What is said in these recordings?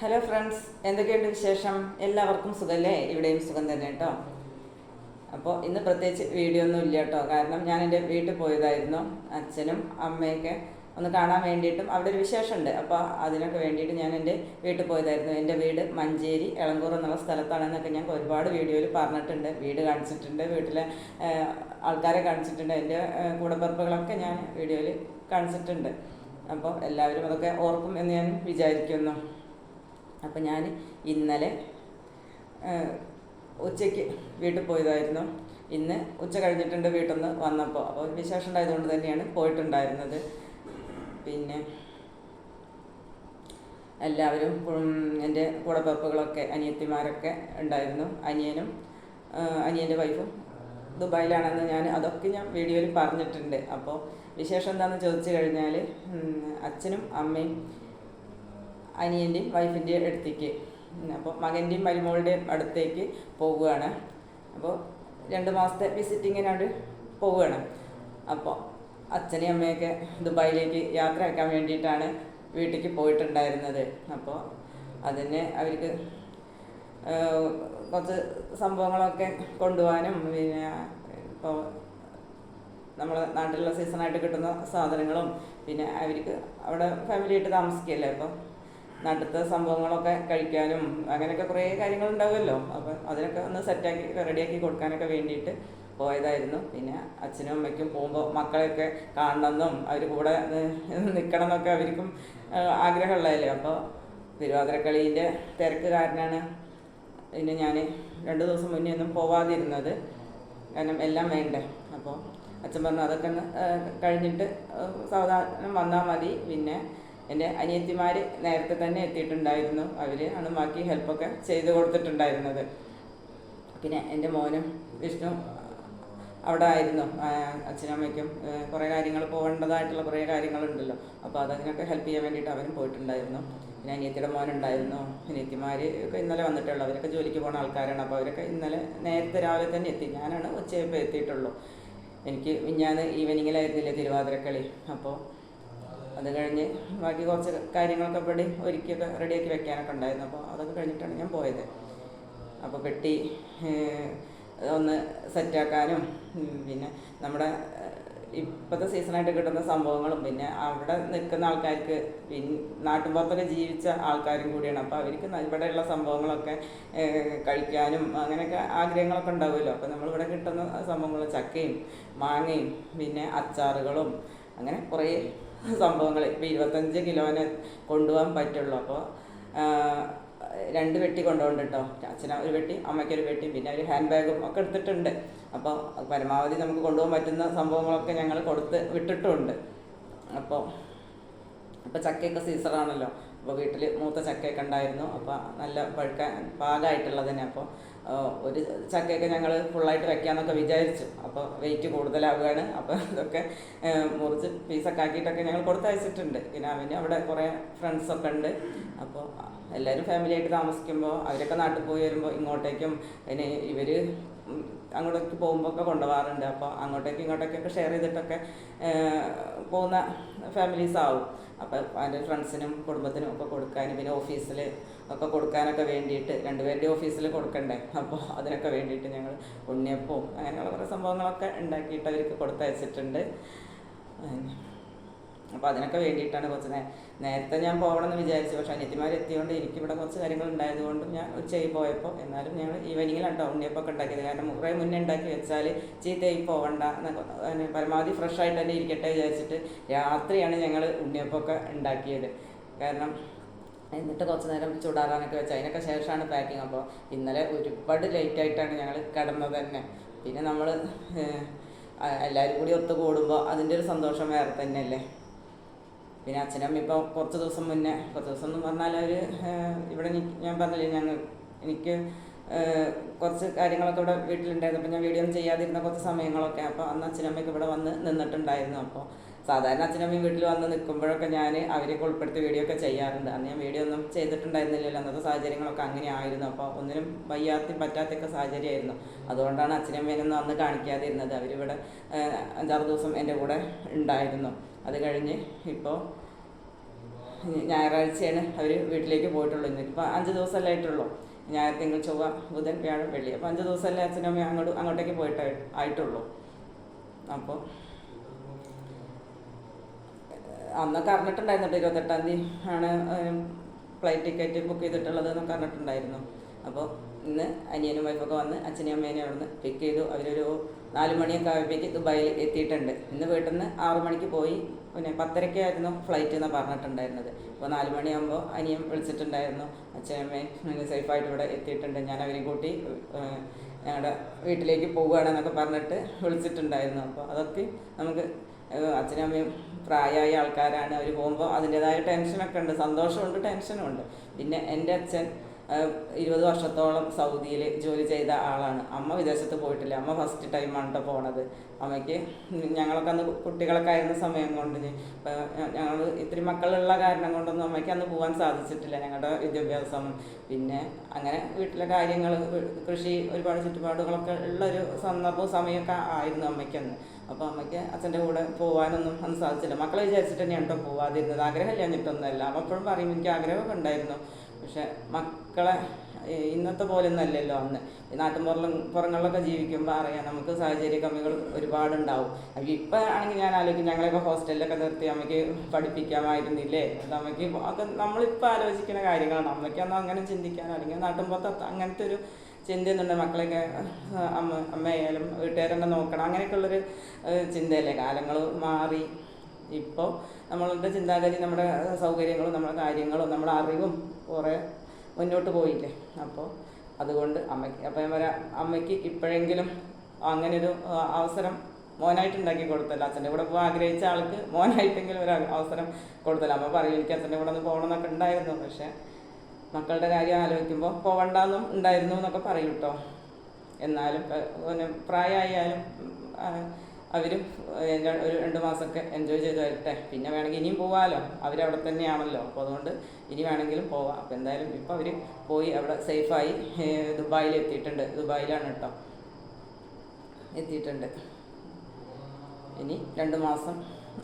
Hello friends എന്തൊക്കെയുണ്ട് വിശേഷം? എല്ലാവർക്കും സുഖമല്ലേ ഇവിടെയും സുഖം തന്നെ കേട്ടോ. അപ്പോൾ ഇന്ന് പ്രത്യേകിച്ച് വീഡിയോ ഒന്നും ഇല്ല കേട്ടോ. കാരണം ഞാൻ എന്റെ വീട്ടിൽ പോയതായിരുന്നു അച്ഛനും അമ്മയൊക്കെ ഒന്ന് കാണാൻ വേണ്ടിയിട്ടും അവിടെ ഒരു വിശേഷമുണ്ട്. അപ്പോൾ അതിനൊക്കെ വേണ്ടിയിട്ട് ഞാൻ എന്റെ വീട്ടിൽ പോയതായിരുന്നു. എന്റെ വീട് മഞ്ചേരി എളങ്കൂർ എന്നുള്ള സ്ഥലത്താണെന്നൊക്കെ ഞാൻ ഒരുപാട് വീഡിയോയിൽ പറഞ്ഞിട്ടുണ്ട്. വീട് കാണിച്ചിട്ടുണ്ട് വീട്ടിലെ ആൾക്കാരെ കാണിച്ചിട്ടുണ്ട്. എന്റെ കൂടപ്പറപ്പുകളൊക്കെ ഞാൻ വീഡിയോയിൽ കാണിച്ചിട്ടുണ്ട്. അപ്പോൾ എല്ലാവരും അതൊക്കെ ഓർക്കും എന്ന് ഞാൻ വിചാരിക്കുന്നു. അപ്പം ഞാൻ ഇന്നലെ ഉച്ചയ്ക്ക് വീട്ടിൽ പോയതായിരുന്നു. ഇന്ന് ഉച്ച കഴിഞ്ഞിട്ടുണ്ട് വീട്ടിൽ നിന്ന് വന്നപ്പോൾ അപ്പോൾ വിശേഷം ഉണ്ടായതുകൊണ്ട് തന്നെയാണ് പോയിട്ടുണ്ടായിരുന്നത്. പിന്നെ എല്ലാവരും എന്റെ കൂടപ്പിറപ്പുകളൊക്കെ അനിയത്തിമാരൊക്കെ ഉണ്ടായിരുന്നു. അനിയനും അനിയന്റെ വൈഫും ദുബായിലാണെന്ന് ഞാൻ അതൊക്കെ ഞാൻ വീഡിയോയിൽ പറഞ്ഞിട്ടുണ്ട്. അപ്പോൾ വിശേഷം എന്താണെന്ന് ചോദിച്ചു കഴിഞ്ഞാൽ അച്ഛനും അമ്മയും അനിയന്റെയും വൈഫിന്റെയും അടുത്തേക്ക്. അപ്പോൾ മകന്റെയും മരുമകളുടെയും അടുത്തേക്ക് പോവുകയാണ്. അപ്പോൾ രണ്ട് മാസത്തെ വിസിറ്റിങ്ങിനാണ്ട് പോവുകയാണ്. അപ്പോൾ അച്ഛനെയും അമ്മയൊക്കെ ദുബായിലേക്ക് യാത്ര ആക്കാൻ വേണ്ടിയിട്ടാണ് വീട്ടിലേക്ക് പോയിട്ടുണ്ടായിരുന്നത്. അപ്പോൾ അതിന് അവർക്ക് കുറച്ച് സംഭവങ്ങളൊക്കെ കൊണ്ടുപോകാനും പിന്നെ ഇപ്പോൾ നമ്മളെ നാട്ടിലുള്ള സീസണായിട്ട് കിട്ടുന്ന സാധനങ്ങളും പിന്നെ അവർക്ക് അവിടെ ഫാമിലിയായിട്ട് താമസിക്കുകയല്ലേ? അപ്പോൾ നാട്ടിലത്തെ സംഭവങ്ങളൊക്കെ കഴിക്കാനും അങ്ങനെയൊക്കെ കുറേ കാര്യങ്ങൾ ഉണ്ടാവുമല്ലോ അപ്പോൾ അതിനൊക്കെ ഒന്ന് സെറ്റാക്കി റെഡിയാക്കി കൊടുക്കാനൊക്കെ വേണ്ടിയിട്ട് പോയതായിരുന്നു. പിന്നെ അച്ഛനും അമ്മയ്ക്കും പോകുമ്പോൾ മക്കളെയൊക്കെ കാണണമെന്നും അവർ കൂടെ നിൽക്കണം എന്നൊക്കെ അവർക്കും ആഗ്രഹമുള്ളതല്ലേ. അപ്പോൾ തിരുവാതിരക്കളീന്റെ തിരക്ക് കാരണമാണ് പിന്നെ ഞാൻ രണ്ട് ദിവസം മുന്നേ ഒന്നും പോവാതിരുന്നത്. കാരണം എല്ലാം വേണ്ടേ. അപ്പോൾ അച്ഛൻ പറഞ്ഞു അതൊക്കെ കഴിഞ്ഞിട്ട് സാവധാനം വന്നാൽ മതി. പിന്നെ എന്റെ അനിയത്തിമാർ നേരത്തെ തന്നെ എത്തിയിട്ടുണ്ടായിരുന്നു. അവർ ആണ് ബാക്കി ഹെൽപ്പൊക്കെ ചെയ്ത് കൊടുത്തിട്ടുണ്ടായിരുന്നത്. പിന്നെ എന്റെ മോനും വിഷ്ണു അവിടെ ആയിരുന്നു. അച്ഛനമ്മയ്ക്കും കുറേ കാര്യങ്ങൾ പോകേണ്ടതായിട്ടുള്ള കുറേ കാര്യങ്ങളുണ്ടല്ലോ. അപ്പോൾ അതതിനൊക്കെ ഹെൽപ്പ് ചെയ്യാൻ വേണ്ടിയിട്ട് അവരും പോയിട്ടുണ്ടായിരുന്നു. പിന്നെ അനിയത്തിയുടെ മോനുണ്ടായിരുന്നു. അനിയത്തിമാർ ഒക്കെ ഇന്നലെ വന്നിട്ടുള്ളൂ. അവരൊക്കെ ജോലിക്ക് പോകുന്ന ആൾക്കാരാണ്. അപ്പോൾ അവരൊക്കെ ഇന്നലെ നേരത്തെ രാവിലെ തന്നെ എത്തി. ഞാനാണ് ഉച്ചയപ്പോൾ എത്തിയിട്ടുള്ളൂ. എനിക്ക് ഞാൻ ഈവനിങ്ങിലായിരുന്നില്ലേ തിരുവാതിരക്കളി. അപ്പോൾ അത് കഴിഞ്ഞ് ബാക്കി കുറച്ച് കാര്യങ്ങളൊക്കെ ഇവിടെ ഒരുക്കിയൊക്കെ റെഡിയാക്കി വെക്കാനൊക്കെ ഉണ്ടായിരുന്നു. അപ്പോൾ അതൊക്കെ കഴിഞ്ഞിട്ടാണ് ഞാൻ പോയത്. അപ്പോൾ പെട്ടി ഒന്ന് സെറ്റാക്കാനും പിന്നെ നമ്മുടെ ഇപ്പോഴത്തെ സീസണായിട്ട് കിട്ടുന്ന സംഭവങ്ങളും പിന്നെ അവിടെ നിൽക്കുന്ന ആൾക്കാർക്ക് പിന്നെ നാട്ടുമ്പുറത്തൊക്കെ ജീവിച്ച ആൾക്കാരും കൂടിയാണ്. അപ്പോൾ അവർക്ക് ഇവിടെയുള്ള സംഭവങ്ങളൊക്കെ കഴിക്കാനും അങ്ങനെയൊക്കെ ആഗ്രഹങ്ങളൊക്കെ ഉണ്ടാവുമല്ലോ. അപ്പോൾ നമ്മളിവിടെ കിട്ടുന്ന സംഭവങ്ങൾ ചക്കയും മാങ്ങയും പിന്നെ അച്ചാറുകളും അങ്ങനെ കുറേ സംഭവങ്ങൾ ഇപ്പോൾ ഇരുപത്തഞ്ച് കിലോനെ കൊണ്ടുപോകാൻ പറ്റുള്ളൂ. അപ്പോൾ രണ്ട് വെട്ടി കൊണ്ടുപോകുന്നുണ്ട് കേട്ടോ അച്ഛന ഒരു വെട്ടി അമ്മയ്ക്കൊരു വെട്ടി പിന്നെ ഒരു ഹാൻഡ് ബാഗും ഒക്കെ എടുത്തിട്ടുണ്ട്. അപ്പോൾ പരമാവധി നമുക്ക് കൊണ്ടുപോകാൻ പറ്റുന്ന സംഭവങ്ങളൊക്കെ ഞങ്ങൾ കൊടുത്ത് വിട്ടിട്ടുണ്ട്. അപ്പോൾ അപ്പോൾ ചക്കയൊക്കെ സീസണാണല്ലോ അപ്പോൾ വീട്ടിൽ മൂത്ത ചക്കയൊക്കെ ഉണ്ടായിരുന്നു. അപ്പോൾ നല്ല പഴുക്കാൻ പാകമായിട്ടുള്ളത് അപ്പോൾ ഒരു ചക്കയൊക്കെ ഞങ്ങൾ ഫുള്ളായിട്ട് വെക്കാമെന്നൊക്കെ വിചാരിച്ചു. അപ്പോൾ വെയിറ്റ് കൂടുതലാവുകയാണ്. അപ്പോൾ ഇതൊക്കെ മുറിച്ച് പീസൊക്കെ ആക്കിയിട്ടൊക്കെ ഞങ്ങൾ കൊടുത്തയച്ചിട്ടുണ്ട്. പിന്നെ അവന് അവിടെ കുറേ ഫ്രണ്ട്സൊക്കെ ഉണ്ട്. അപ്പോൾ എല്ലാവരും ഫാമിലിയായിട്ട് താമസിക്കുമ്പോൾ അവരൊക്കെ നാട്ടിൽ പോയി വരുമ്പോൾ ഇങ്ങോട്ടേക്കും പിന്നെ ഇവർ അങ്ങോട്ടേക്ക് പോകുമ്പോൾ ഒക്കെ കൊണ്ടുപോകാറുണ്ട്. അപ്പോൾ അങ്ങോട്ടേക്ക് ഇങ്ങോട്ടേക്കൊക്കെ ഷെയർ ചെയ്തിട്ടൊക്കെ പോകുന്ന ഫാമിലീസ് ആവും. അപ്പോൾ അതിന്റെ ഫ്രണ്ട്സിനും കുടുംബത്തിനും ഒക്കെ കൊടുക്കാനും പിന്നെ ഓഫീസിൽ ഒക്കെ കൊടുക്കാനൊക്കെ വേണ്ടിയിട്ട് രണ്ടുപേരുടെ ഓഫീസിൽ കൊടുക്കണ്ടേ? അപ്പോൾ അതിനൊക്കെ വേണ്ടിയിട്ട് ഞങ്ങൾ ഉണ്ണിയപ്പവും അങ്ങനെയുള്ള കുറേ സംഭവങ്ങളൊക്കെ ഉണ്ടാക്കിയിട്ട് അവർക്ക് കൊടുത്തയച്ചിട്ടുണ്ട്. അപ്പോൾ അതിനൊക്കെ വേണ്ടിയിട്ടാണ് കുറച്ച് നേരത്തെ ഞാൻ പോകണമെന്ന് വിചാരിച്ചു. പക്ഷേ അനിയത്തിമാർ എത്തിയതുകൊണ്ട് എനിക്കിവിടെ കുറച്ച് കാര്യങ്ങൾ ഉണ്ടായതുകൊണ്ടും ഞാൻ ഉച്ചയായി പോയപ്പോൾ എന്നാലും ഞങ്ങൾ ഈവനിങ്ങിലാണ് ഉണ്ണിയപ്പൊക്കെ ഉണ്ടാക്കിയത്. കാരണം കുറേ മുന്നേ ഉണ്ടാക്കി വെച്ചാൽ ചീത്തയായി പോകണ്ട പരമാവധി ഫ്രഷ് ആയിട്ട് തന്നെ ഇരിക്കട്ടെ വിചാരിച്ചിട്ട് രാത്രിയാണ് ഞങ്ങൾ ഉണ്ണിയപ്പൊക്കെ ഉണ്ടാക്കിയത്. കാരണം എന്നിട്ട് കുറച്ച് നേരം ചൂടാറാനൊക്കെ വെച്ച്. അതിനൊക്കെ ശേഷമാണ് പാക്കിങ് അപ്പോൾ ഇന്നലെ ഒരുപാട് ലേറ്റ് ആയിട്ടാണ് ഞങ്ങൾ കിടന്നത് തന്നെ. പിന്നെ നമ്മൾ എല്ലാവരും കൂടി ഒത്തു കൂടുമ്പോൾ അതിന്റെ ഒരു സന്തോഷം വേറെ തന്നെയല്ലേ? പിന്നെ അച്ഛനും ഇപ്പോൾ കുറച്ച് ദിവസം മുന്നേ കുറച്ച് ദിവസം എന്ന് പറഞ്ഞാൽ അവർ ഇവിടെ ഞാൻ പറഞ്ഞില്ലേ ഞങ്ങൾ എനിക്ക് കുറച്ച് കാര്യങ്ങളൊക്കെ ഇവിടെ വീട്ടിലുണ്ടായിരുന്നു. അപ്പോൾ ഞാൻ വീഡിയോ ഒന്നും ചെയ്യാതിരുന്ന കുറച്ച് സമയങ്ങളൊക്കെ അപ്പോൾ അന്ന് അച്ഛനമ്മയൊക്കെ ഇവിടെ വന്ന് നിന്നിട്ടുണ്ടായിരുന്നു. അപ്പോൾ സാധാരണ അച്ഛനമ്മയും വീട്ടിൽ വന്ന് നിൽക്കുമ്പോഴൊക്കെ ഞാൻ അവരെയൊക്കെ ഉൾപ്പെടുത്തി വീഡിയോ ഒക്കെ ചെയ്യാറുണ്ട്. അന്ന് ഞാൻ വീഡിയോ ഒന്നും ചെയ്തിട്ടുണ്ടായിരുന്നില്ലല്ലോ. അന്നത്തെ സാഹചര്യങ്ങളൊക്കെ അങ്ങനെ ആയിരുന്നു. അപ്പോൾ ഒന്നിനും വയ്യാത്ത പറ്റാത്തൊക്കെ സാഹചര്യമായിരുന്നു. അതുകൊണ്ടാണ് അച്ഛനമ്മേനൊന്നും അന്ന് കാണിക്കാതിരുന്നത്. അവരിവിടെ അഞ്ചാറ് ദിവസം എന്റെ കൂടെ ഉണ്ടായിരുന്നു. അത് കഴിഞ്ഞ് ഇപ്പോൾ ഞായറാഴ്ചയാണ് അവർ വീട്ടിലേക്ക് പോയിട്ടുള്ളൂ ഇന്ന്. ഇപ്പം അഞ്ച് ദിവസമല്ലേ ആയിട്ടുള്ളൂ. ഞായർ തിങ്കൾ ചൊവ്വ ബുധൻ വ്യാഴം വെള്ളി. അപ്പോൾ അഞ്ച് ദിവസമല്ലേ അച്ഛനും അമ്മയും അങ്ങോട്ട് അങ്ങോട്ടേക്ക് പോയിട്ട് ആയിട്ടുള്ളൂ. അപ്പോൾ അന്നൊക്കെ അറിഞ്ഞിട്ടുണ്ടായിരുന്നു ഇരുപത്തെട്ടാം തീയതി ആണ് ഫ്ലൈറ്റ് ടിക്കറ്റ് ബുക്ക് ചെയ്തിട്ടുള്ളത് എന്നൊക്കെ അറിഞ്ഞിട്ടുണ്ടായിരുന്നു. അപ്പോൾ ഇന്ന് അനിയനും വൈഫൊക്കെ വന്ന് അച്ഛനെയും അമ്മേനെയും അവിടെ നിന്ന് പിക്ക് ചെയ്തു. അവരൊരു നാല് മണിയൊക്കെ ആയപ്പോഴേക്ക് ദുബായിൽ എത്തിയിട്ടുണ്ട്. ഇന്ന് വീട്ടിൽ നിന്ന് ആറു മണിക്ക് പോയി പിന്നെ പത്തരയ്ക്കായിരുന്നു ഫ്ലൈറ്റ് എന്ന് പറഞ്ഞിട്ടുണ്ടായിരുന്നത്. അപ്പോൾ നാല് മണിയാകുമ്പോൾ അനിയൻ വിളിച്ചിട്ടുണ്ടായിരുന്നു. അച്ഛനമ്മയും സേഫായിട്ട് ഇവിടെ എത്തിയിട്ടുണ്ട്. ഞാൻ അവരെയും കൂട്ടി ഞങ്ങളുടെ വീട്ടിലേക്ക് പോവുകയാണെന്നൊക്കെ പറഞ്ഞിട്ട് വിളിച്ചിട്ടുണ്ടായിരുന്നു. അപ്പോൾ അതൊക്കെ നമുക്ക് അച്ഛനമ്മയും പ്രായമായ ആൾക്കാരാണ്. അവർ പോകുമ്പോൾ അതിന്റെതായ ടെൻഷനൊക്കെ ഉണ്ട്. സന്തോഷമുണ്ട് ടെൻഷനും ഉണ്ട്. പിന്നെ എന്റെ അച്ഛൻ ഇരുപത് വർഷത്തോളം സൗദിയിൽ ജോലി ചെയ്ത ആളാണ്. അമ്മ വിദേശത്ത് പോയിട്ടില്ല. അമ്മ ഫസ്റ്റ് ടൈമാണ് കേട്ടോ പോണത്. അമ്മയ്ക്ക് ഞങ്ങളൊക്കെ അന്ന് കുട്ടികളൊക്കെ ആയിരുന്ന സമയം കൊണ്ട് ഞങ്ങൾ ഇത്തിരി മക്കളുള്ള കാരണം കൊണ്ടൊന്നും അമ്മയ്ക്ക് അന്ന് പോകാൻ സാധിച്ചിട്ടില്ല ഞങ്ങളുടെ വിദ്യാഭ്യാസം. പിന്നെ അങ്ങനെ വീട്ടിലെ കാര്യങ്ങൾ കൃഷി ഒരുപാട് ചുറ്റുപാടുകളൊക്കെ ഉള്ളൊരു സന്ദർഭവും സമയമൊക്കെ ആയിരുന്നു അമ്മയ്ക്കന്ന് അപ്പോൾ അമ്മയ്ക്ക് അച്ഛന്റെ കൂടെ പോകാനൊന്നും അന്ന് സാധിച്ചില്ല. മക്കളെ വിചാരിച്ചിട്ട് തന്നെയാണ് കേട്ടോ പോവാതിരുന്നത് ആഗ്രഹമില്ലാഞ്ഞിട്ടൊന്നുമല്ല അമ്മ എപ്പോഴും പറയും എനിക്ക് ആഗ്രഹമൊക്കെ ഉണ്ടായിരുന്നു. പക്ഷെ മക്കളെ ഇന്നത്തെ പോലെ അല്ലല്ലോ അന്ന്. നാട്ടിൻപുറം പുറങ്ങളിലൊക്കെ ജീവിക്കുമ്പോൾ അറിയാം നമുക്ക് സാഹചര്യ കമ്മികൾ ഒരുപാടുണ്ടാവും. അപ്പോൾ ഇപ്പം ആണെങ്കിൽ ഞാൻ ആലോചിക്കും ഞങ്ങളെയൊക്കെ ഹോസ്റ്റലിലൊക്കെ നിർത്തി അമ്മയ്ക്ക് പഠിപ്പിക്കാമായിരുന്നില്ലേ? അത് അമ്മയ്ക്ക് ഒക്കെ നമ്മളിപ്പോൾ ആലോചിക്കുന്ന കാര്യങ്ങളാണ്. അമ്മയ്ക്ക് അന്ന് അങ്ങനെ ചിന്തിക്കാൻ അല്ലെങ്കിൽ നാട്ടിൻപുറത്ത് പുറത്ത് അങ്ങനത്തെ ഒരു ചിന്തയൊന്നുണ്ട്. മക്കളെയൊക്കെ അമ്മ അമ്മയായാലും വീട്ടുകാരെന്നെ നോക്കണം. അങ്ങനെയൊക്കെയുള്ളൊരു ചിന്തയല്ലേ? കാലങ്ങൾ മാറി. ഇപ്പോൾ നമ്മളുടെ ചിന്താഗതി നമ്മുടെ സൗകര്യങ്ങളും നമ്മുടെ കാര്യങ്ങളും നമ്മുടെ അറിവും കുറേ മുന്നോട്ട് പോയില്ലേ? അപ്പോൾ അതുകൊണ്ട് അമ്മയ്ക്ക് അപ്പം ഞാൻ പറയാം അമ്മയ്ക്ക് ഇപ്പോഴെങ്കിലും അങ്ങനൊരു ഒരു അവസരം മോനായിട്ട് ഉണ്ടാക്കി കൊടുത്തല്ല. അച്ഛന്റെ കൂടെ പോകാൻ ആഗ്രഹിച്ച ആൾക്ക് മോനായിട്ടെങ്കിലും ഒരു അവസരം കൊടുത്തല്ല. അമ്മ പറയും എനിക്ക് അച്ഛന്റെ കൂടെ ഒന്ന് പോകണമെന്നൊക്കെ ഉണ്ടായിരുന്നു. പക്ഷേ മക്കളുടെ കാര്യം ആലോചിക്കുമ്പോൾ പോകണ്ടെന്നും ഉണ്ടായിരുന്നു എന്നൊക്കെ പറയും കേട്ടോ എന്നാലും പിന്നെ പ്രായമായാലും അവരും ഒരു രണ്ട് മാസമൊക്കെ എൻജോയ് ചെയ്ത് വരട്ടെ. പിന്നെ വേണമെങ്കിൽ ഇനിയും പോവാമല്ലോ അവരവിടെ തന്നെയാണല്ലോ. അപ്പോൾ അതുകൊണ്ട് ഇനി വേണമെങ്കിലും പോവാം. അപ്പോൾ എന്തായാലും ഇപ്പോൾ അവർ പോയി അവിടെ സേഫായി ദുബായിൽ എത്തിയിട്ടുണ്ട്. ദുബായിലാണ് കേട്ടോ എത്തിയിട്ടുണ്ട്. ഇനി രണ്ട് മാസം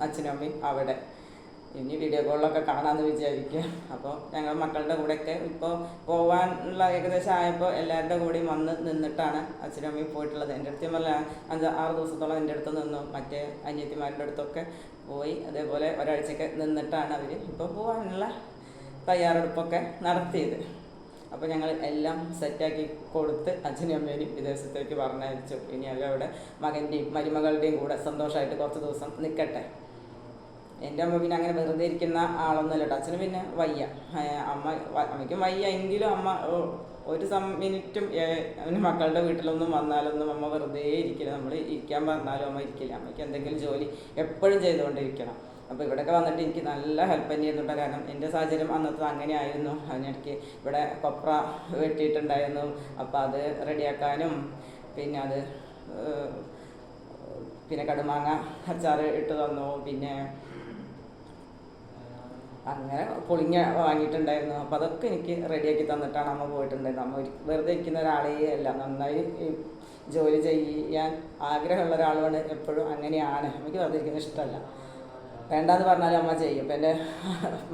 അച്ഛനും അമ്മയും അവിടെ. ഇനി വീഡിയോ കോളിലൊക്കെ കാണാമെന്ന് വിചാരിക്കുക അപ്പോൾ ഞങ്ങൾ മക്കളുടെ കൂടെയൊക്കെ ഇപ്പോൾ പോകാനുള്ള ഏകദേശം ആയപ്പോൾ എല്ലാവരുടെ കൂടെയും വന്ന് നിന്നിട്ടാണ് അച്ഛനും അമ്മയും പോയിട്ടുള്ളത്. എന്റെ അടുത്ത് പറഞ്ഞ അഞ്ച് ആറ് ദിവസത്തോളം എന്റെ അടുത്ത് നിന്നു. മറ്റേ അനിയത്തിമാരുടെ അടുത്തൊക്കെ പോയി. അതേപോലെ ഒരാഴ്ചയൊക്കെ നിന്നിട്ടാണ് അവർ ഇപ്പോൾ പോകാനുള്ള തയ്യാറെടുപ്പൊക്കെ നടത്തിയത്. അപ്പോൾ ഞങ്ങൾ എല്ലാം സെറ്റാക്കി കൊടുത്ത് അച്ഛനും അമ്മേനെയും വിദേശത്തേക്ക് പറഞ്ഞയച്ചു. ഇനി അവരവിടെ മകന്റെയും മരുമകളുടെയും കൂടെ സന്തോഷമായിട്ട് കുറച്ച് ദിവസം നിൽക്കട്ടെ. എന്റെ അമ്മ പിന്നെ അങ്ങനെ വെറുതെ ഇരിക്കുന്ന ആളൊന്നുമല്ല കേട്ടോ അച്ഛന് പിന്നെ വയ്യ. അമ്മ അമ്മയ്ക്കും വയ്യ എങ്കിലും അമ്മ ഒരു സം മിനിറ്റും മക്കളുടെ വീട്ടിലൊന്നും വന്നാലൊന്നും അമ്മ വെറുതെ ഇരിക്കില്ല. നമ്മൾ ഇരിക്കാൻ പറഞ്ഞാലും അമ്മ ഇരിക്കില്ല. അമ്മയ്ക്ക് എന്തെങ്കിലും ജോലി എപ്പോഴും ചെയ്തുകൊണ്ടിരിക്കണം. അപ്പോൾ ഇവിടെയൊക്കെ വന്നിട്ട് എനിക്ക് നല്ല ഹെൽപ്പ് തന്നെ ചെയ്യുന്നുണ്ട് കാരണം എന്റെ സാഹചര്യം അന്നത്തെ അങ്ങനെ ആയിരുന്നു അതിനിടയ്ക്ക് ഇവിടെ കൊപ്ര വെട്ടിയിട്ടുണ്ടായിരുന്നു. അപ്പോൾ അത് റെഡിയാക്കാനും പിന്നെ അത് പിന്നെ കടുമാങ്ങ അച്ചാറ് ഇട്ട് തന്നു. പിന്നെ അങ്ങനെ പുളിങ്ങ വാങ്ങിയിട്ടുണ്ടായിരുന്നു. അപ്പോൾ അതൊക്കെ എനിക്ക് റെഡിയാക്കി തന്നിട്ടാണ് അമ്മ പോയിട്ടുണ്ടായിരുന്നത്. അമ്മ വെറുതെ ഇരിക്കുന്ന ഒരാളേ അല്ല. നന്നായി ജോലി ചെയ്യാൻ ആഗ്രഹമുള്ള ഒരാളാണ് എപ്പോഴും അങ്ങനെയാണ്. എനിക്ക് വെറുതെ ഇരിക്കുന്നത് ഇഷ്ടമല്ല. വേണ്ടാന്ന് പറഞ്ഞാലും അമ്മ ചെയ്യും. ഇപ്പം എന്റെ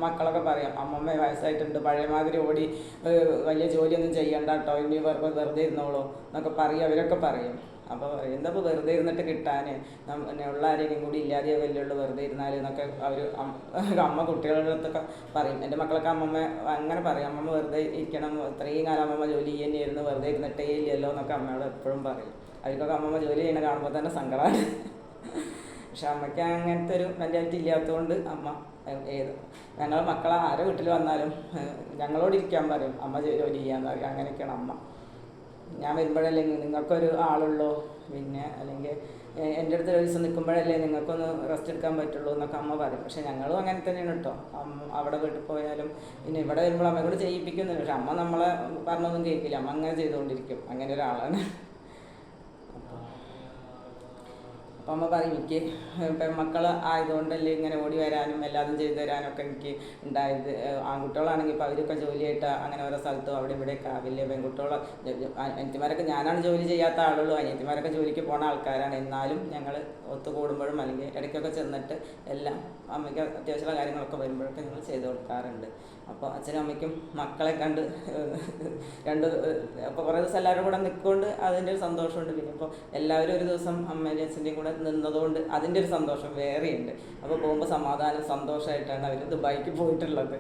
മക്കളൊക്കെ പറയും അമ്മമ്മ വയസ്സായിട്ടുണ്ട്. പഴയമാതിരി ഓടി വലിയ ജോലിയൊന്നും ചെയ്യണ്ട കേട്ടോ ഇനി വെറുതെ ഇരുന്നോളൂ എന്നൊക്കെ പറയും അവരൊക്കെ പറയും. അപ്പോൾ എന്താ ഇപ്പോൾ വെറുതെ ഇരുന്നിട്ട് കിട്ടാൻ പിന്നെ ഉള്ള ആരെങ്കിലും കൂടി ഇല്ലാതെ വലിയുള്ളൂ. വെറുതെ ഇരുന്നാൽ എന്നൊക്കെ അവർ അമ്മ കുട്ടികളുടെ അടുത്തൊക്കെ പറയും. എന്റെ മക്കളൊക്കെ അമ്മമ്മ അങ്ങനെ പറയും അമ്മമ്മ വെറുതെ ഇരിക്കണം. ഇത്രയും കാലം അമ്മമ്മ ജോലി ചെയ്യുന്നതായിരുന്നു വെറുതെ ഇരുന്നിട്ടേ ഇല്ലല്ലോ എന്നൊക്കെ അമ്മയോട് എപ്പോഴും പറയും. അവർക്കൊക്കെ അമ്മമ്മ ജോലി ചെയ്യണ കാണുമ്പോൾ തന്നെ സങ്കടമാണ് പക്ഷെ അമ്മയ്ക്ക് അങ്ങനത്തെ ഒരു മെന്റാലിറ്റി ഇല്ലാത്തതുകൊണ്ട് അമ്മ ഏത് ഞങ്ങൾ മക്കളെ ആരെ വീട്ടിൽ വന്നാലും ഞങ്ങളോട് ഇരിക്കാൻ പറയും അമ്മ ജോലി ചെയ്യാൻ പറയും. അങ്ങനെയൊക്കെയാണ് അമ്മ. ഞാൻ വരുമ്പോഴല്ലേ നിങ്ങൾക്കൊരു ആളുള്ളൂ പിന്നെ അല്ലെങ്കിൽ എന്റെ അടുത്ത് ഒരു ദിവസം നിൽക്കുമ്പോഴല്ലേ നിങ്ങൾക്കൊന്ന് റെസ്റ്റ് എടുക്കാൻ പറ്റുള്ളൂ എന്നൊക്കെ അമ്മ പറയും. പക്ഷെ ഞങ്ങളും അങ്ങനെ തന്നെയാണ് കേട്ടോ. അവിടെ വീട്ടിൽ പോയാലും പിന്നെ ഇവിടെ വരുമ്പോൾ അമ്മയോട് കൂടെ ചെയ്യിപ്പിക്കുന്നുണ്ട് പക്ഷെ അമ്മ നമ്മളെ പറഞ്ഞൊന്നും കേൾക്കില്ല. അമ്മ അങ്ങനെ ചെയ്തുകൊണ്ടിരിക്കും. അങ്ങനെ ഒരാളാണ് അപ്പം അപ്പോൾ അമ്മ പറയും എനിക്ക് പെൺമക്കൾ ആയതുകൊണ്ടല്ലേ ഇങ്ങനെ ഓടി വരാനും എല്ലാതും ചെയ്തു തരാനൊക്കെ എനിക്ക് ഉണ്ടായത്. ആൺകുട്ടികളാണെങ്കിൽ ഇപ്പോൾ അവരൊക്കെ ജോലിയായിട്ട് അങ്ങനെ ഓരോ സ്ഥലത്തും അവിടെ ഇവിടെയൊക്കെ ആവില്ലേ? പെൺകുട്ടികൾ അനിയത്തിമാരൊക്കെ ഞാനാണ് ജോലി ചെയ്യാത്ത ആളുള്ളൂ. അനിയത്തിമാരൊക്കെ ജോലിക്ക് പോണ ആൾക്കാരാണ്. എന്നാലും ഞങ്ങൾ ഒത്തുകൂടുമ്പോഴും അല്ലെങ്കിൽ ഇടയ്ക്കൊക്കെ ചെന്നിട്ട് എല്ലാം അമ്മയ്ക്ക് അത്യാവശ്യമുള്ള കാര്യങ്ങളൊക്കെ വരുമ്പോഴൊക്കെ ഞങ്ങൾ ചെയ്തു കൊടുക്കാറുണ്ട്. അപ്പോൾ അച്ഛനും അമ്മയ്ക്കും മക്കളെ കണ്ട് രണ്ട് അപ്പോൾ കുറേ ദിവസം എല്ലാവരും കൂടെ നിൽക്കൊണ്ട് അതിന്റെ ഒരു സന്തോഷമുണ്ട്. പിന്നെ ഇപ്പോൾ എല്ലാവരും ഒരു ദിവസം അമ്മേന്റെയും അച്ഛന്റെയും കൂടെ നിന്നതുകൊണ്ട് അതിന്റെ ഒരു സന്തോഷം വേറെയുണ്ട്. അപ്പോൾ പോകുമ്പോൾ സമാധാനം സന്തോഷമായിട്ടാണ് അവർ ദുബായിക്ക് പോയിട്ടുള്ളത്.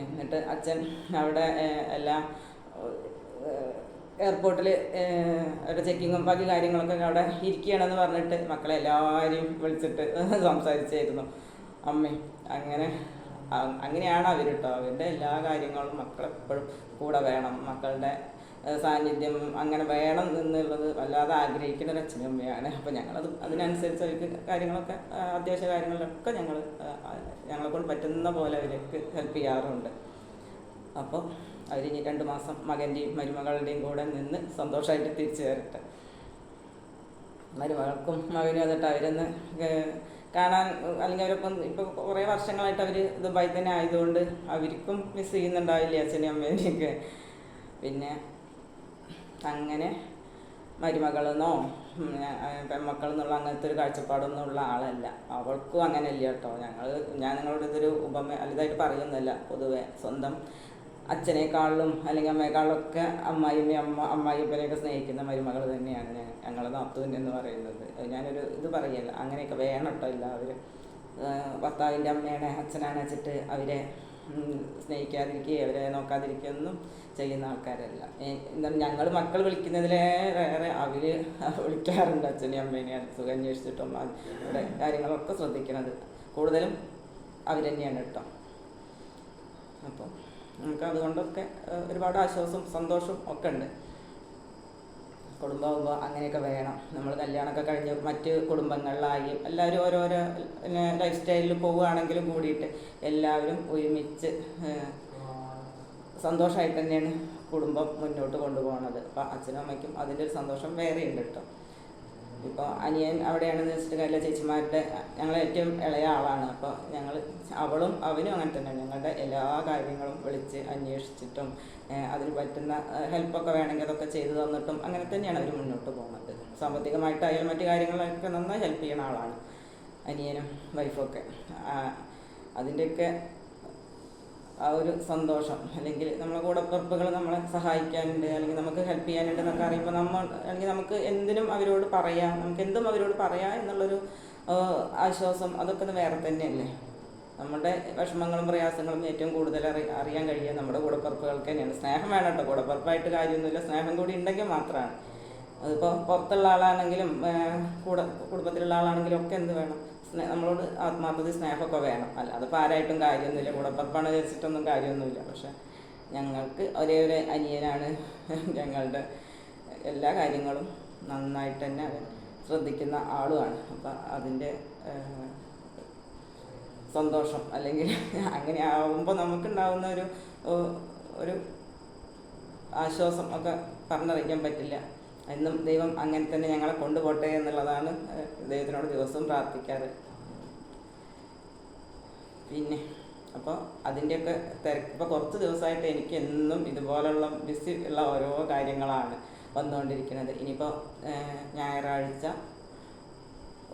എന്നിട്ട് അച്ഛൻ അവിടെ എല്ലാ എയർപോർട്ടിൽ ഒരു ചെക്കിങ്ങും ബാക്കി കാര്യങ്ങളൊക്കെ അവിടെ ഇരിക്കുകയാണെന്ന് പറഞ്ഞിട്ട് മക്കളെ എല്ലാവരെയും വിളിച്ചിട്ട് സംസാരിച്ചായിരുന്നു. അമ്മയും അങ്ങനെ അങ്ങനെയാണ് അവർ കേട്ടോ അവരുടെ എല്ലാ കാര്യങ്ങളും മക്കളെപ്പോഴും കൂടെ വേണം. മക്കളുടെ സാന്നിധ്യം അങ്ങനെ വേണം എന്നുള്ളത് വല്ലാതെ ആഗ്രഹിക്കുന്ന ഒരു അച്ഛനും അമ്മയാണ് അപ്പോൾ ഞങ്ങളത് അതിനനുസരിച്ച് അവർക്ക് കാര്യങ്ങളൊക്കെ അത്യാവശ്യ കാര്യങ്ങളിലൊക്കെ ഞങ്ങൾ ഞങ്ങളെക്കൊണ്ട് പറ്റുന്ന പോലെ അവർക്ക് ഹെൽപ്പ് ചെയ്യാറുണ്ട്. അപ്പോൾ അവർ ഇനി രണ്ട് മാസം മകന്റെയും മരുമകളുടെയും കൂടെ നിന്ന് സന്തോഷമായിട്ട് തിരിച്ചു വരട്ടെ. മരുമകൾക്കും മകനും അതിട്ട് അവരൊന്ന് കാണാൻ അല്ലെങ്കിൽ അവരൊപ്പം ഇപ്പോൾ കുറേ വർഷങ്ങളായിട്ട് അവർ ദുബായി തന്നെ ആയതുകൊണ്ട് അവർക്കും മിസ് ചെയ്യുന്നുണ്ടാവില്ലേ അച്ഛനെയും അമ്മേനെയൊക്കെ പിന്നെ അങ്ങനെ മരുമകളെന്നോ പെൺമക്കളെന്നുള്ള അങ്ങനത്തെ ഒരു കാഴ്ചപ്പാടൊന്നും ഉള്ള ആളല്ല. അവൾക്കും അങ്ങനെയല്ല കേട്ടോ. ഞങ്ങൾ ഞാൻ നിങ്ങളോട് ഇതൊരു ഉപമ അല്ലതായിട്ട് പറയുന്നില്ല പൊതുവെ. സ്വന്തം അച്ഛനേക്കാളിലും അല്ലെങ്കിൽ അമ്മയെക്കാളിലും ഒക്കെ അമ്മായിമ്മ അമ്മ അമ്മായിപ്പനെയൊക്കെ സ്നേഹിക്കുന്ന മരുമകൾ തന്നെയാണ് ഞാൻ. ഞങ്ങളെ നാത്തൂൻ എന്ന് പറയുന്നത്. ഞാനൊരു ഇത് പറയല്ല. അങ്ങനെയൊക്കെ വേണം കേട്ടോ എല്ലാവരും. ഭർത്താവിന്റെ അമ്മയാണ് അച്ഛനാണ് വെച്ചിട്ട് അവരെ സ്നേഹിക്കാതിരിക്കുകയും അവരെ നോക്കാതിരിക്കുകയൊന്നും ചെയ്യുന്ന ആൾക്കാരല്ല. എന്താണ് ഞങ്ങൾ മക്കൾ വിളിക്കുന്നതിലേറെ അവർ വിളിക്കാറുണ്ട് അച്ഛനെയും അമ്മേനെയും സുഖം അന്വേഷിച്ചിട്ടും ഇവിടെ കാര്യങ്ങളൊക്കെ ശ്രദ്ധിക്കണത്. കൂടുതലും അവർ തന്നെയാണ് കേട്ടോ. അപ്പോൾ നമുക്ക് അതുകൊണ്ടൊക്കെ ഒരുപാട് ആശ്വാസവും സന്തോഷവും ഒക്കെ ഉണ്ട്. കുടുംബമാകുമ്പോൾ അങ്ങനെയൊക്കെ വേണം. നമ്മൾ കല്യാണമൊക്കെ കഴിഞ്ഞ് മറ്റ് കുടുംബങ്ങളിലായി എല്ലാവരും ഓരോരോ ലൈഫ് സ്റ്റൈലിൽ പോവുകയാണെങ്കിലും കൂടിയിട്ട് എല്ലാവരും ഒരുമിച്ച് സന്തോഷമായിട്ട് തന്നെയാണ് കുടുംബം മുന്നോട്ട് കൊണ്ടുപോകുന്നത് അപ്പം അച്ഛനും അമ്മയ്ക്കും അതിന്റെ ഒരു സന്തോഷം വേറെയുണ്ട് കേട്ടോ ഇപ്പോൾ അനിയൻ അവിടെയാണെന്ന് വെച്ചിട്ട് ചേച്ചിമാരുടെ ഞങ്ങൾ ഏറ്റവും ഇളയ ആളാണ്. അപ്പോൾ ഞങ്ങൾ അവളും അവനും അങ്ങനെ തന്നെ ഞങ്ങളുടെ എല്ലാ കാര്യങ്ങളും വിളിച്ച് അന്വേഷിച്ചിട്ടും അതിന് പറ്റുന്ന ഹെൽപ്പൊക്കെ വേണമെങ്കിൽ അതൊക്കെ ചെയ്തു തന്നിട്ടും അങ്ങനെ തന്നെയാണ് അവർ മുന്നോട്ട് പോകുന്നത്. സാമ്പത്തികമായിട്ടായാലും മറ്റു കാര്യങ്ങളൊക്കെ നന്നായി ഹെൽപ്പ് ചെയ്യുന്ന ആളാണ്. അനിയനും വൈഫൊക്കെ അതിന്റെയൊക്കെ ആ ഒരു സന്തോഷം. അല്ലെങ്കിൽ നമ്മളെ കൂടപ്പിറപ്പുകൾ നമ്മളെ സഹായിക്കാനുണ്ട് അല്ലെങ്കിൽ നമുക്ക് ഹെൽപ്പ് ചെയ്യാനുണ്ട് എന്നൊക്കെ അറിയുമ്പോൾ നമ്മൾ അല്ലെങ്കിൽ നമുക്ക് എന്തിനും അവരോട് പറയാം. നമുക്ക് എന്തും അവരോട് പറയാം എന്നുള്ളൊരു ആശ്വാസം അതൊക്കെ വേറെ തന്നെയല്ലേ? നമ്മുടെ വിഷമങ്ങളും പ്രയാസങ്ങളും ഏറ്റവും കൂടുതൽ അറി അറിയാൻ കഴിയുക നമ്മുടെ കൂടപ്പുറപ്പുകൾക്ക് തന്നെയാണ്. സ്നേഹം വേണം കേട്ടോ. കൂടപ്പുറപ്പായിട്ട് കാര്യമൊന്നുമില്ല. സ്നേഹം കൂടി ഉണ്ടെങ്കിൽ മാത്രമാണ്. അതിപ്പോൾ പുറത്തുള്ള ആളാണെങ്കിലും കൂടെ കുടുംബത്തിലുള്ള ആളാണെങ്കിലും ഒക്കെ എന്ത് വേണം? സ്നേ നമ്മളോട് ആത്മാർത്ഥത സ്നേഹമൊക്കെ വേണം. അല്ല അതിപ്പോൾ ആരായിട്ടും കാര്യമൊന്നുമില്ല. കൂടപ്പറപ്പാണ് വിചാരിച്ചിട്ടൊന്നും കാര്യമൊന്നുമില്ല. പക്ഷെ ഞങ്ങൾക്ക് ഒരേ ഒരു അനിയനാണ് ഞങ്ങളുടെ എല്ലാ കാര്യങ്ങളും നന്നായിട്ട് തന്നെ അവൻ ശ്രദ്ധിക്കുന്ന ആളുമാണ്. അപ്പം അതിന്റെ സന്തോഷം അല്ലെങ്കിൽ അങ്ങനെ ആവുമ്പോൾ നമുക്കുണ്ടാവുന്ന ഒരു ഒരു ആശ്വാസം ഒക്കെ പറഞ്ഞറിയിക്കാൻ പറ്റില്ല. എന്നും ദൈവം അങ്ങനെ തന്നെ ഞങ്ങളെ കൊണ്ടുപോട്ടെ എന്നുള്ളതാണ് ദൈവത്തിനോട് ദിവസവും പ്രാർത്ഥിക്കാറ്. പിന്നെ അപ്പോൾ അതിന്റെയൊക്കെ തിരക്ക്. ഇപ്പോൾ കുറച്ച് ദിവസമായിട്ട് എനിക്ക് എന്നും ഇതുപോലുള്ള ബിസി ഉള്ള ഓരോ കാര്യങ്ങളാണ് വന്നുകൊണ്ടിരിക്കുന്നത്. ഇനിയിപ്പോൾ ഞായറാഴ്ച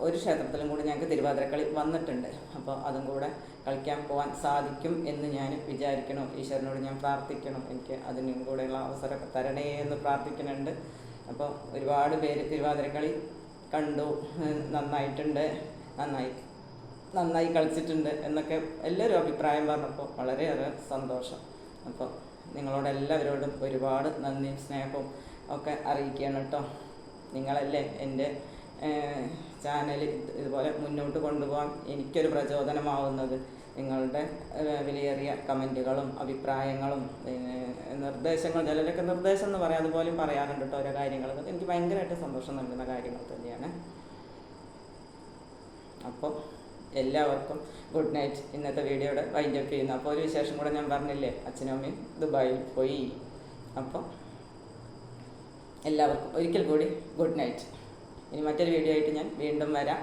ഒരു ക്ഷേത്രത്തിലും കൂടി ഞങ്ങൾക്ക് തിരുവാതിരക്കളി വന്നിട്ടുണ്ട്. അപ്പോൾ അതും കൂടെ കളിക്കാൻ പോകാൻ സാധിക്കും എന്ന് ഞാൻ വിചാരിക്കണം. ഈശ്വരനോട് ഞാൻ പ്രാർത്ഥിക്കണം. എനിക്ക് അതിനും കൂടെയുള്ള അവസരമൊക്കെ തരണേ എന്ന് പ്രാർത്ഥിക്കുന്നുണ്ട്. അപ്പോൾ ഒരുപാട് പേര് തിരുവാതിരക്കളി കണ്ടു. നന്നായിട്ടുണ്ട്. നന്നായി നന്നായി കളിച്ചിട്ടുണ്ട് എന്നൊക്കെ എല്ലാവരും അഭിപ്രായം പറഞ്ഞപ്പോൾ വളരെയേറെ സന്തോഷം. അപ്പോൾ നിങ്ങളോടെല്ലാവരോടും ഒരുപാട് നന്ദിയും സ്നേഹവും ഒക്കെ അറിയിക്കുകയാണ് കേട്ടോ. നിങ്ങളല്ലേ എന്റെ ചാനൽ ഇതുപോലെ മുന്നോട്ട് കൊണ്ടുപോകാൻ എനിക്കൊരു പ്രചോദനമാവുന്നത്. നിങ്ങളുടെ വിലയേറിയ കമന്റുകളും അഭിപ്രായങ്ങളും പിന്നെ നിർദ്ദേശങ്ങൾ ചിലരൊക്കെ നിർദ്ദേശം എന്ന് പറയാം അതുപോലും പറയാറുണ്ട് കേട്ടോ ഓരോ കാര്യങ്ങളൊക്കെ. എനിക്ക് ഭയങ്കരമായിട്ട് സന്തോഷം നൽകുന്ന കാര്യങ്ങൾ തന്നെയാണ്. അപ്പോൾ എല്ലാവർക്കും ഗുഡ് നൈറ്റ് ഇന്നത്തെ വീഡിയോയുടെ വൈൻഡ് അപ്പ് ചെയ്യുന്നു. അപ്പോൾ ഒരു വിശേഷം കൂടെ ഞാൻ പറഞ്ഞില്ലേ? അച്ഛനും അമ്മയും ദുബായിൽ പോയി. അപ്പോൾ എല്ലാവർക്കും ഒരിക്കൽ കൂടി ഗുഡ് നൈറ്റ് ഇനി മറ്റൊരു വീഡിയോ ആയിട്ട് ഞാൻ വീണ്ടും വരാം.